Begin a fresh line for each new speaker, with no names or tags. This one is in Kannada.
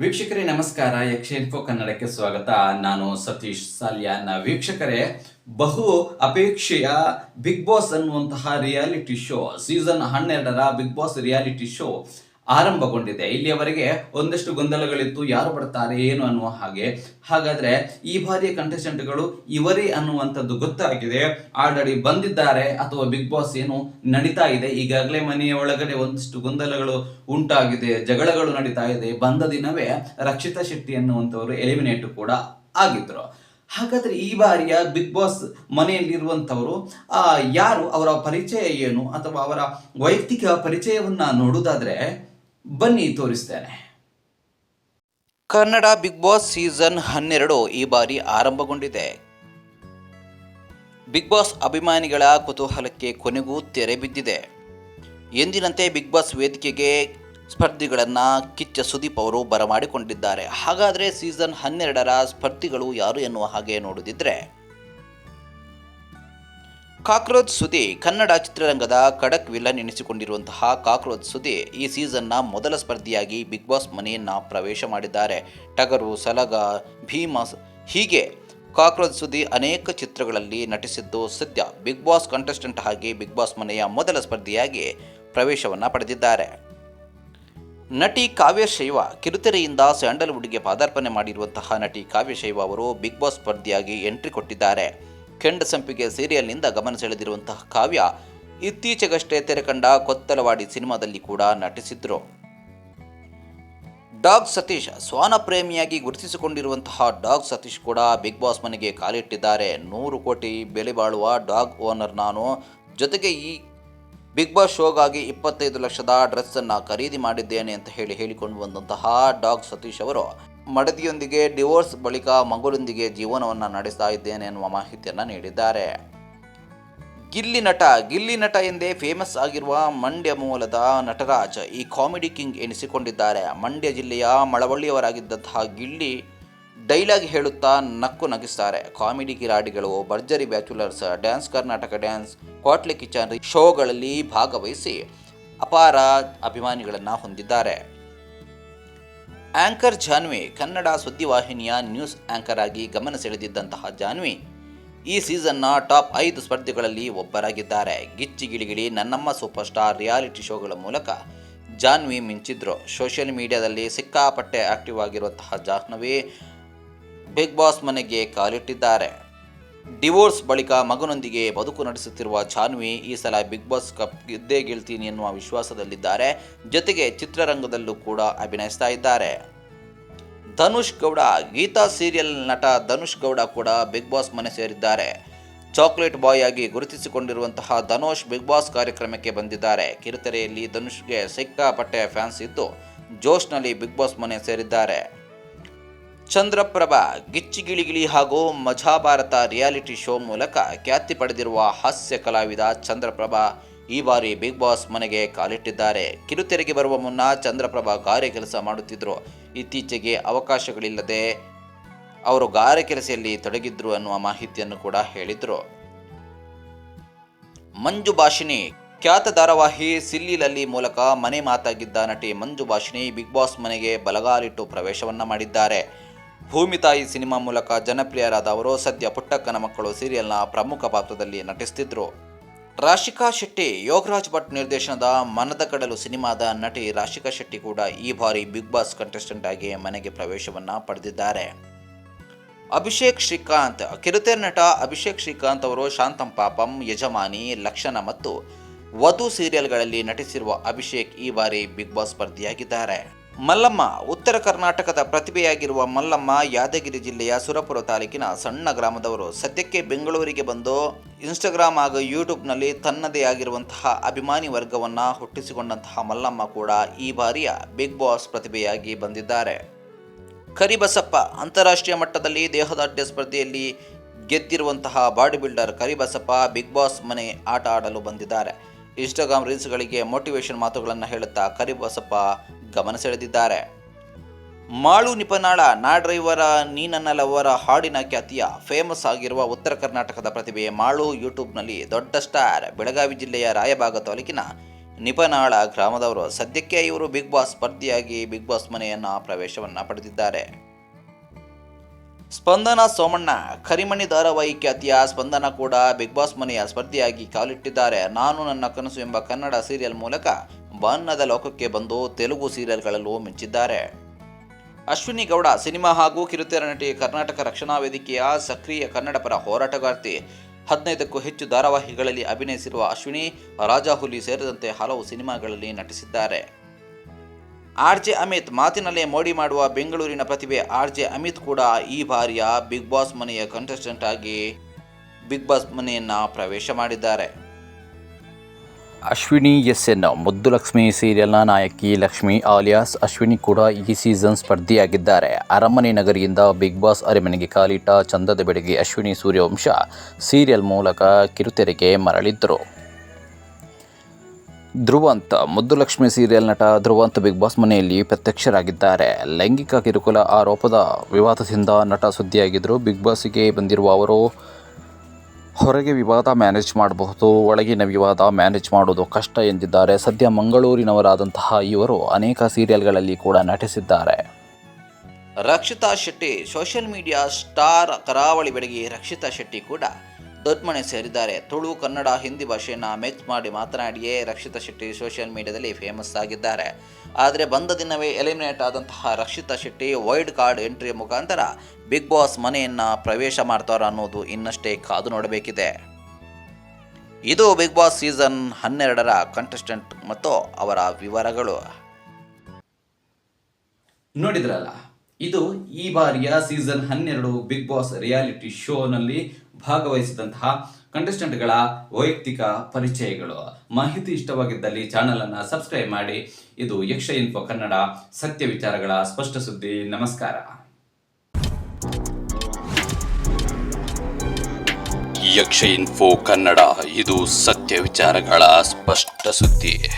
ವೀಕ್ಷಕರೇ, ನಮಸ್ಕಾರ. ಯಕ್ಷ ಇನ್ಫೋ ಕನ್ನಡಕ್ಕೆ ಸ್ವಾಗತ. ನಾನು ಸತೀಶ್ ಸಾಲ್ಯಾನ್ ವೀಕ್ಷಕರೇ, ಬಹು ಅಪೇಕ್ಷೆಯ ಬಿಗ್ ಬಾಸ್ ಅನ್ನುವಂತಹ ರಿಯಾಲಿಟಿ ಶೋ ಸೀಸನ್ ಹನ್ನೆರಡರ ಬಿಗ್ ಬಾಸ್ ರಿಯಾಲಿಟಿ ಶೋ ಆರಂಭಗೊಂಡಿದೆ. ಇಲ್ಲಿಯವರೆಗೆ ಒಂದಷ್ಟು ಗೊಂದಲಗಳಿತ್ತು. ಯಾರು ಬರ್ತಾರೆ ಏನು ಅನ್ನುವ ಹಾಗೆ. ಹಾಗಾದ್ರೆ ಈ ಬಾರಿಯ ಕಂಟೆಸ್ಟೆಂಟ್ಗಳು ಇವರೇ ಅನ್ನುವಂಥದ್ದು ಗೊತ್ತಾಗಿದೆ. ಆಲ್ರೆಡಿ ಬಂದಿದ್ದಾರೆ. ಅಥವಾ ಬಿಗ್ ಬಾಸ್ ಏನು ನಡೀತಾ ಇದೆ. ಈಗಾಗಲೇ ಮನೆಯ ಒಳಗಡೆ ಒಂದಷ್ಟು ಗೊಂದಲಗಳು ಉಂಟಾಗಿದೆ. ಜಗಳಗಳು ನಡೀತಾ ಇದೆ. ಬಂದ ದಿನವೇ ರಕ್ಷಿತಾ ಶೆಟ್ಟಿ ಅನ್ನುವಂಥವರು ಎಲಿಮಿನೇಟ್ ಕೂಡ ಆಗಿದ್ರು. ಹಾಗಾದ್ರೆ ಈ ಬಾರಿಯ ಬಿಗ್ ಬಾಸ್ ಮನೆಯಲ್ಲಿರುವಂಥವರು ಆ, ಯಾರು? ಅವರ ಪರಿಚಯ ಏನು? ಅಥವಾ ಅವರ ವೈಯಕ್ತಿಕ ಪರಿಚಯವನ್ನ ನೋಡುವುದಾದ್ರೆ ಬನ್ನಿ ತೋರಿಸ್ತೇನೆ.
ಕನ್ನಡ ಬಿಗ್ ಬಾಸ್ ಸೀಸನ್ ಹನ್ನೆರಡು ಈ ಬಾರಿ ಆರಂಭಗೊಂಡಿದೆ. ಬಿಗ್ ಬಾಸ್ ಅಭಿಮಾನಿಗಳ ಕುತೂಹಲಕ್ಕೆ ಕೊನೆಗೂ ತೆರೆ ಬಿದ್ದಿದೆ. ಎಂದಿನಂತೆ ಬಿಗ್ ಬಾಸ್ ವೇದಿಕೆಗೆ ಸ್ಪರ್ಧಿಗಳನ್ನು ಕಿಚ್ಚ ಸುದೀಪ್ ಅವರು ಬರಮಾಡಿಕೊಂಡಿದ್ದಾರೆ. ಹಾಗಾದರೆ ಸೀಸನ್ ಹನ್ನೆರಡರ ಸ್ಪರ್ಧಿಗಳು ಯಾರು ಎನ್ನುವ ಹಾಗೆ ನೋಡುತ್ತಿದ್ದರೆ ಕಾಕ್ರೋಚ್ ಸುದಿ ಕನ್ನಡ ಚಿತ್ರರಂಗದ ಖಡಕ್ ವಿಲನ್ ಎನಿಸಿಕೊಂಡಿರುವಂತಹ ಕಾಕ್ರೋಚ್ ಸುದಿ ಈ ಸೀಸನ್ನ ಮೊದಲ ಸ್ಪರ್ಧಿಯಾಗಿ ಬಿಗ್ ಬಾಸ್ ಮನೆಯನ್ನ ಪ್ರವೇಶ ಮಾಡಿದ್ದಾರೆ. ಟಗರು, ಸಲಗ, ಭೀಮ ಹೀಗೆ ಕಾಕ್ರೋಚ್ ಸುದಿ ಅನೇಕ ಚಿತ್ರಗಳಲ್ಲಿ ನಟಿಸಿದ್ದು ಸದ್ಯ ಬಿಗ್ ಬಾಸ್ ಕಂಟೆಸ್ಟೆಂಟ್ ಆಗಿ ಬಿಗ್ ಬಾಸ್ ಮನೆಯ ಮೊದಲ ಸ್ಪರ್ಧಿಯಾಗಿ ಪ್ರವೇಶವನ್ನು ಪಡೆದಿದ್ದಾರೆ. ನಟಿ ಕಾವ್ಯಶೈವ ಕಿರುತೆರೆಯಿಂದ ಸ್ಯಾಂಡಲ್ವುಡ್ಗೆ ಪಾದಾರ್ಪಣೆ ಮಾಡಿರುವಂತಹ ನಟಿ ಕಾವ್ಯಶೈವ ಅವರು ಬಿಗ್ ಬಾಸ್ ಸ್ಪರ್ಧಿಯಾಗಿ ಎಂಟ್ರಿ ಕೊಟ್ಟಿದ್ದಾರೆ. ಕೆಂಡ ಸಂಪಿಗೆ ಸೀರಿಯಲ್ನಿಂದ ಗಮನ ಸೆಳೆದಿರುವಂತಹ ಕಾವ್ಯ ಇತ್ತೀಚೆಗಷ್ಟೇ ತೆರೆಕಂಡ ಕೊತ್ತಲವಾಡಿ ಸಿನಿಮಾದಲ್ಲಿ ಕೂಡ ನಟಿಸಿದ್ರು. ಡಾಗ್ ಸತೀಶ್ ಸ್ವಾನ ಪ್ರೇಮಿಯಾಗಿ ಗುರುತಿಸಿಕೊಂಡಿರುವಂತಹ ಡಾಗ್ ಸತೀಶ್ ಕೂಡ ಬಿಗ್ ಬಾಸ್ ಮನೆಗೆ ಕಾಲಿಟ್ಟಿದ್ದಾರೆ. ನೂರು ಕೋಟಿ ಬೆಲೆ ಬಾಳುವ ಡಾಗ್ ಓನರ್ ನಾನು. ಜೊತೆಗೆ ಈ ಬಿಗ್ ಬಾಸ್ ಶೋಗಾಗಿ ಇಪ್ಪತ್ತೈದು ಲಕ್ಷದ ಡ್ರೆಸ್ಸನ್ನು ಖರೀದಿ ಮಾಡಿದ್ದೇನೆ ಅಂತ ಹೇಳಿ ಹೇಳಿಕೊಂಡು ಬಂದಂತಹ ಡಾಗ್ ಸತೀಶ್ ಅವರು ಮಡದಿಯೊಂದಿಗೆ ಡಿವೋರ್ಸ್ ಬಳಿಕ ಮಗುರೊಂದಿಗೆ ಜೀವನವನ್ನು ನಡೆಸ್ತಾ ಇದ್ದೇನೆ ಎನ್ನುವ ಮಾಹಿತಿಯನ್ನು ನೀಡಿದ್ದಾರೆ. ಗಿಲ್ಲಿ ನಟ ಗಿಲ್ಲಿ ನಟ ಎಂದೇ ಫೇಮಸ್ ಆಗಿರುವ ಮಂಡ್ಯ ಮೂಲದ ನಟರಾಜ್ ಈ ಕಾಮಿಡಿ ಕಿಂಗ್ ಎನಿಸಿಕೊಂಡಿದ್ದಾರೆ. ಮಂಡ್ಯ ಜಿಲ್ಲೆಯ ಮಳವಳ್ಳಿಯವರಾಗಿದ್ದಂತಹ ಗಿಲ್ಲಿ ಡೈಲಾಗ್ ಹೇಳುತ್ತಾ ನಕ್ಕು ನಗಿಸ್ತಾರೆ. ಕಾಮಿಡಿ ಕಿರಾಡಿಗಳು, ಭರ್ಜರಿ bachelors, dance Karnataka dance, Kwatle kitchen ಶೋಗಳಲ್ಲಿ ಭಾಗವಹಿಸಿ ಅಪಾರ ಅಭಿಮಾನಿಗಳನ್ನು ಹೊಂದಿದ್ದಾರೆ. ಆಂಕರ್ ಜಾನ್ವಿ, ಕನ್ನಡ ಸುದ್ದಿವಾಹಿನಿಯ ನ್ಯೂಸ್ ಆಂಕರ್ ಆಗಿ ಗಮನ ಸೆಳೆದಿದ್ದಂತಹ ಜಾನ್ವಿ, ಈ ಸೀಸನ್ನ ಟಾಪ್ ಐದು ಸ್ಪರ್ಧಿಗಳಲ್ಲಿ ಒಬ್ಬರಾಗಿದ್ದಾರೆ. ಗಿಚ್ಚಿ ಗಿಳಿಗಿಳಿ ನನ್ನಮ್ಮ ಸೂಪರ್ ಸ್ಟಾರ್ ರಿಯಾಲಿಟಿ ಶೋಗಳ ಮೂಲಕ ಜಾನ್ವಿ ಮಿಂಚಿದ್ರು. ಸೋಷಿಯಲ್ ಮೀಡಿಯಾದಲ್ಲಿ ಸಿಕ್ಕಾಪಟ್ಟೆ ಆಕ್ಟಿವ್ ಆಗಿರುವಂತಹ ಜಾಹ್ನವಿ, ಬಿಗ್ ಬಾಸ್ ಮನೆಗೆ ಕಾಲಿಟ್ಟಿದ್ದಾರೆ. ಡಿವೋರ್ಸ್ ಬಳಿಕ ಮಗನೊಂದಿಗೆ ಬದುಕು ನಡೆಸುತ್ತಿರುವ ಜಾನ್ವಿ ಈ ಸಲ ಬಿಗ್ ಬಾಸ್ ಕಪ್ ಗೆದ್ದೇ ಗೆಲ್ತೀನಿ ಎನ್ನುವ ವಿಶ್ವಾಸದಲ್ಲಿದ್ದಾರೆ. ಜೊತೆಗೆ ಚಿತ್ರರಂಗದಲ್ಲೂ ಕೂಡ ಅಭಿನಯಿಸ್ತಾ ಇದ್ದಾರೆ. ಧನುಷ್ ಗೌಡ, ಗೀತಾ ಸೀರಿಯಲ್ ನಟ ಧನುಷ್ ಗೌಡ ಕೂಡ ಬಿಗ್ ಬಾಸ್ ಮನೆ ಸೇರಿದ್ದಾರೆ. ಚಾಕ್ಲೇಟ್ ಬಾಯ್ ಆಗಿ ಗುರುತಿಸಿಕೊಂಡಿರುವಂತಹ ಧನುಷ್ ಬಿಗ್ ಬಾಸ್ ಕಾರ್ಯಕ್ರಮಕ್ಕೆ ಬಂದಿದ್ದಾರೆ. ಕಿರುತೆರೆಯಲ್ಲಿ ಧನುಷ್ಗೆ ಸಿಕ್ಕಾಪಟ್ಟೆ ಫ್ಯಾನ್ಸ್ ಇದ್ದು ಜೋಶ್ನಲ್ಲಿ ಬಿಗ್ ಬಾಸ್ ಮನೆ ಸೇರಿದ್ದಾರೆ. ಚಂದ್ರಪ್ರಭಾ ಗಿಚ್ಚಿಗಿಳಿಗಿಳಿ ಹಾಗೂ ಮಜಾ ಭಾರತ ರಿಯಾಲಿಟಿ ಶೋ ಮೂಲಕ ಖ್ಯಾತಿ ಪಡೆದಿರುವ ಹಾಸ್ಯ ಕಲಾವಿದ ಚಂದ್ರಪ್ರಭಾ ಈ ಬಾರಿ ಬಿಗ್ ಬಾಸ್ ಮನೆಗೆ ಕಾಲಿಟ್ಟಿದ್ದಾರೆ. ಕಿರುತೆರೆಗೆ ಬರುವ ಮುನ್ನ ಚಂದ್ರಪ್ರಭಾ ಗಾರೆ ಕೆಲಸ ಮಾಡುತ್ತಿದ್ದರು ಇತ್ತೀಚೆಗೆ ಅವಕಾಶಗಳಿಲ್ಲದೆ ಅವರು ಗಾರೆ ಕೆಲಸದಲ್ಲಿ ತೊಡಗಿದ್ರು ಅನ್ನುವ ಮಾಹಿತಿಯನ್ನು ಕೂಡ ಹೇಳಿದರು. ಮಂಜು ಭಾಷಿಣಿ, ಖ್ಯಾತ ಧಾರಾವಾಹಿ ಸಿಲ್ಲಿಲಲ್ಲಿ ಮೂಲಕ ಮನೆ ಮಾತಾಗಿದ್ದ ನಟಿ ಮಂಜು ಭಾಷಿಣಿ ಬಿಗ್ ಬಾಸ್ ಮನೆಗೆ ಬಲಗಾಲಿಟ್ಟು ಪ್ರವೇಶವನ್ನ ಮಾಡಿದ್ದಾರೆ. ಭೂಮಿ ತಾಯಿ ಸಿನಿಮಾ ಮೂಲಕ ಜನಪ್ರಿಯರಾದ ಅವರು ಸದ್ಯ ಪುಟ್ಟಕ್ಕನ ಮಕ್ಕಳು ಸೀರಿಯಲ್ನ ಪ್ರಮುಖ ಪಾತ್ರದಲ್ಲಿ ನಟಿಸುತ್ತಿದ್ದರು ರಾಶಿಕಾ ಶೆಟ್ಟಿ, ಯೋಗರಾಜ್ ಭಟ್ ನಿರ್ದೇಶನದ ಮನದ ಕಡಲು ಸಿನಿಮಾದ ನಟಿ ರಾಶಿಕಾ ಶೆಟ್ಟಿ ಕೂಡ ಈ ಬಾರಿ ಬಿಗ್ ಬಾಸ್ ಕಂಟೆಸ್ಟೆಂಟ್ ಆಗಿ ಮನೆಗೆ ಪ್ರವೇಶವನ್ನು ಪಡೆದಿದ್ದಾರೆ. ಅಭಿಷೇಕ್ ಶ್ರೀಕಾಂತ್, ಕಿರುತೆರೆ ನಟ ಅಭಿಷೇಕ್ ಶ್ರೀಕಾಂತ್ ಅವರು ಶಾಂತಂ ಪಾಪಂ, ಯಜಮಾನಿ, ಲಕ್ಷಣ ಮತ್ತು ವಧು ಸೀರಿಯಲ್ಗಳಲ್ಲಿ ನಟಿಸಿರುವ ಅಭಿಷೇಕ್ ಈ ಬಾರಿ ಬಿಗ್ ಬಾಸ್ ಸ್ಪರ್ಧಿಯಾಗಿದ್ದಾರೆ. ಮಲ್ಲಮ್ಮ, ಉತ್ತರ ಕರ್ನಾಟಕದ ಪ್ರತಿಭೆಯಾಗಿರುವ ಮಲ್ಲಮ್ಮ ಯಾದಗಿರಿ ಜಿಲ್ಲೆಯ ಸುರಪುರ ತಾಲೂಕಿನ ಸಣ್ಣ ಗ್ರಾಮದವರು ಸದ್ಯಕ್ಕೆ ಬೆಂಗಳೂರಿಗೆ ಬಂದು ಇನ್ಸ್ಟಾಗ್ರಾಮ್ ಹಾಗೂ ಯೂಟ್ಯೂಬ್ನಲ್ಲಿ ತನ್ನದೇ ಆಗಿರುವಂತಹ ಅಭಿಮಾನಿ ವರ್ಗವನ್ನು ಹುಟ್ಟಿಸಿಕೊಂಡಂತಹ ಮಲ್ಲಮ್ಮ ಕೂಡ ಈ ಬಾರಿಯ ಬಿಗ್ ಬಾಸ್ ಪ್ರತಿಭೆಯಾಗಿ ಬಂದಿದ್ದಾರೆ. ಕರಿಬಸಪ್ಪ, ಅಂತಾರಾಷ್ಟ್ರೀಯ ಮಟ್ಟದಲ್ಲಿ ದೇಹದಾಢ್ಯ ಸ್ಪರ್ಧೆಯಲ್ಲಿ ಗೆದ್ದಿರುವಂತಹ body builder Karibasappa Bigg Boss ಮನೆ ಆಟ ಆಡಲು ಬಂದಿದ್ದಾರೆ. ಇನ್ಸ್ಟಾಗ್ರಾಮ್ ರೀಲ್ಸ್ಗಳಿಗೆ ಮೋಟಿವೇಶನ್ ಮಾತುಗಳನ್ನು ಹೇಳುತ್ತಾ ಕರಿಬಸಪ್ಪ ಗಮನ ಸೆಳೆದಿದ್ದಾರೆ. ಮಾಳು ನಿಪನಾಳ, ನಾ ಡ್ರೈವರ ಲವರ ಹಾಡಿನ ಖ್ಯಾತಿಯ, ಫೇಮಸ್ ಆಗಿರುವ ಉತ್ತರ ಕರ್ನಾಟಕದ ಪ್ರತಿಭೆ ಮಾಳು ಯೂಟ್ಯೂಬ್ನಲ್ಲಿ ದೊಡ್ಡ ಸ್ಟಾರ್. ಬೆಳಗಾವಿ ಜಿಲ್ಲೆಯ ರಾಯಭಾಗ ತಾಲೂಕಿನ ನಿಪನಾಳ ಗ್ರಾಮದವರು ಸದ್ಯಕ್ಕೆ ಇವರು ಬಿಗ್ ಬಾಸ್ ಸ್ಪರ್ಧಿಯಾಗಿ ಬಿಗ್ ಬಾಸ್ ಮನೆಯನ್ನ ಪ್ರವೇಶವನ್ನ ಪಡೆದಿದ್ದಾರೆ. ಸ್ಪಂದನ ಸೋಮಣ್ಣ, ಕರಿಮಣಿ ಧಾರಾವಾಹಿ ಖ್ಯಾತಿಯ ಸ್ಪಂದನ ಕೂಡ ಬಿಗ್ ಬಾಸ್ ಮನೆಯ ಸ್ಪರ್ಧಿಯಾಗಿ ಕಾಲಿಟ್ಟಿದ್ದಾರೆ. ನಾನು ನನ್ನ ಕನಸು ಎಂಬ ಕನ್ನಡ ಸೀರಿಯಲ್ ಮೂಲಕ ಬಣ್ಣದ ಲೋಕಕ್ಕೆ ಬಂದು ತೆಲುಗು ಸೀರಿಯಲ್ಗಳಲ್ಲೂ ಮಿಂಚಿದ್ದಾರೆ. ಅಶ್ವಿನಿ ಗೌಡ ಸಿನಿಮಾ ಹಾಗೂ ಕಿರುತೆರೆ ನಟಿ ಕರ್ನಾಟಕ ರಕ್ಷಣಾ ವೇದಿಕೆಯ ಸಕ್ರಿಯ ಕನ್ನಡಪರ ಹೋರಾಟಗಾರ್ತಿ, ಹದಿನೈದಕ್ಕೂ ಹೆಚ್ಚು ಧಾರಾವಾಹಿಗಳಲ್ಲಿ ಅಭಿನಯಿಸಿರುವ ಅಶ್ವಿನಿ, ರಾಜಾಹುಲಿ ಸೇರಿದಂತೆ ಹಲವು ಸಿನಿಮಾಗಳಲ್ಲಿ ನಟಿಸಿದ್ದಾರೆ. ಆರ್ ಜೆ ಅಮಿತ್ ಮಾತಿನಲ್ಲೇ ಮೋಡಿ ಮಾಡುವ ಬೆಂಗಳೂರಿನ ಪ್ರತಿಭೆ ಆರ್ ಜೆ ಅಮಿತ್ ಕೂಡ ಈ ಬಾರಿಯ ಬಿಗ್ ಬಾಸ್ ಮನೆಯ ಕಂಟೆಸ್ಟೆಂಟ್ ಆಗಿ ಬಿಗ್ ಬಾಸ್ ಮನೆಯನ್ನು ಪ್ರವೇಶ ಮಾಡಿದ್ದಾರೆ.
ಅಶ್ವಿನಿ ಎಸ್ ಎನ್ ಮುದ್ದುಲಕ್ಷ್ಮಿ ಸೀರಿಯಲ್ನ ನಾಯಕಿ ಲಕ್ಷ್ಮಿ ಆಲಿಯಾಸ್ ಅಶ್ವಿನಿ ಕೂಡ ಈ ಸೀಸನ್ ಸ್ಪರ್ಧಿಯಾಗಿದ್ದಾರೆ. ಅರಮನೆ ನಗರಿಯಿಂದ ಬಿಗ್ ಬಾಸ್ ಅರಮನೆಗೆ ಕಾಲಿಟ್ಟ ಚಂದದ ಬೆಳಗ್ಗೆ ಅಶ್ವಿನಿ ಸೂರ್ಯವಂಶ ಸೀರಿಯಲ್ ಮೂಲಕ ಕಿರುತೆರೆಗೆ ಮರಳಿದ್ದರು ಧ್ರುವಂತ್ ಮುದ್ದುಲಕ್ಷ್ಮಿ ಸೀರಿಯಲ್ ನಟ ಧ್ರುವಂತ್ ಬಿಗ್ ಬಾಸ್ ಮನೆಯಲ್ಲಿ ಪ್ರತ್ಯಕ್ಷರಾಗಿದ್ದಾರೆ. ಲೈಂಗಿಕ ಕಿರುಕುಳ ಆರೋಪದ ವಿವಾದದಿಂದ ನಟ ಸುದ್ದಿಯಾಗಿದ್ದರು ಬಿಗ್ ಬಾಸ್ಗೆ ಬಂದಿರುವ ಅವರು ಹೊರಗೆ ವಿವಾದ ಮ್ಯಾನೇಜ್ ಮಾಡಬಹುದು, ಒಳಗಿನ ವಿವಾದ ಮ್ಯಾನೇಜ್ ಮಾಡೋದು ಕಷ್ಟ ಎಂದಿದ್ದಾರೆ. ಸದ್ಯ ಮಂಗಳೂರಿನವರಾದಂತಹ ಇವರು ಅನೇಕ ಸೀರಿಯಲ್ಗಳಲ್ಲಿ ಕೂಡ ನಟಿಸಿದ್ದಾರೆ.
Rakshita Shetty, social media star ಕರಾವಳಿ ಬೆಡಗಿ ರಕ್ಷಿತಾ ಶೆಟ್ಟಿ ಕೂಡ ದೊಡ್ಮನೆ ಸೇರಿದ್ದಾರೆ. ತುಳು, ಕನ್ನಡ, ಹಿಂದಿ ಭಾಷೆಯನ್ನು ಮೆಚ್ ಮಾಡಿ ಮಾತನಾಡಿಯೇ ರಕ್ಷಿತಾ ಶೆಟ್ಟಿ ಸೋಷಿಯಲ್ ಮೀಡಿಯಾದಲ್ಲಿ ಫೇಮಸ್ ಆಗಿದ್ದಾರೆ. ಆದರೆ ಬಂದ ದಿನವೇ ಎಲಿಮಿನೇಟ್ ಆದಂತಹ ರಕ್ಷಿತಾ ಶೆಟ್ಟಿ ವೈಲ್ಡ್ ಕಾರ್ಡ್ ಎಂಟ್ರಿಯ ಮುಖಾಂತರ ಬಿಗ್ ಬಾಸ್ ಮನೆಯನ್ನು ಪ್ರವೇಶ ಮಾಡ್ತಾರ ಅನ್ನೋದು ಇನ್ನಷ್ಟೇ ಕಾದು ನೋಡಬೇಕಿದೆ. ಇದು ಬಿಗ್ ಬಾಸ್ ಸೀಸನ್ ಹನ್ನೆರಡರ ಕಂಟೆಸ್ಟೆಂಟ್ ಮತ್ತು ಅವರ ವಿವರಗಳು.
ನೋಡಿದ್ರಲ್ಲ, ಇದು ಈ ಬಾರಿಯ ಸೀಸನ್ ಹನ್ನೆರಡು ಬಿಗ್ ಬಾಸ್ ರಿಯಾಲಿಟಿ ಶೋನಲ್ಲಿ ಭಾಗವಹಿಸಿದಂತಹ ಕಂಟೆಸ್ಟೆಂಟ್ಗಳ ವೈಯಕ್ತಿಕ ಪರಿಚಯಗಳು. ಮಾಹಿತಿ ಇಷ್ಟವಾಗಿದ್ದಲ್ಲಿ ಚಾನಲನ್ನು ಸಬ್ಸ್ಕ್ರೈಬ್ ಮಾಡಿ. ಇದು ಯಕ್ಷ ಇನ್ಫೋ ಕನ್ನಡ, ಸತ್ಯ ವಿಚಾರಗಳ ಸ್ಪಷ್ಟ ಸುದ್ದಿ. ನಮಸ್ಕಾರ.
ಯಕ್ಷ ಇನ್ಫೋ ಕನ್ನಡ, ಇದು ಸತ್ಯ ವಿಚಾರಗಳ ಸ್ಪಷ್ಟ ಸುದ್ದಿ.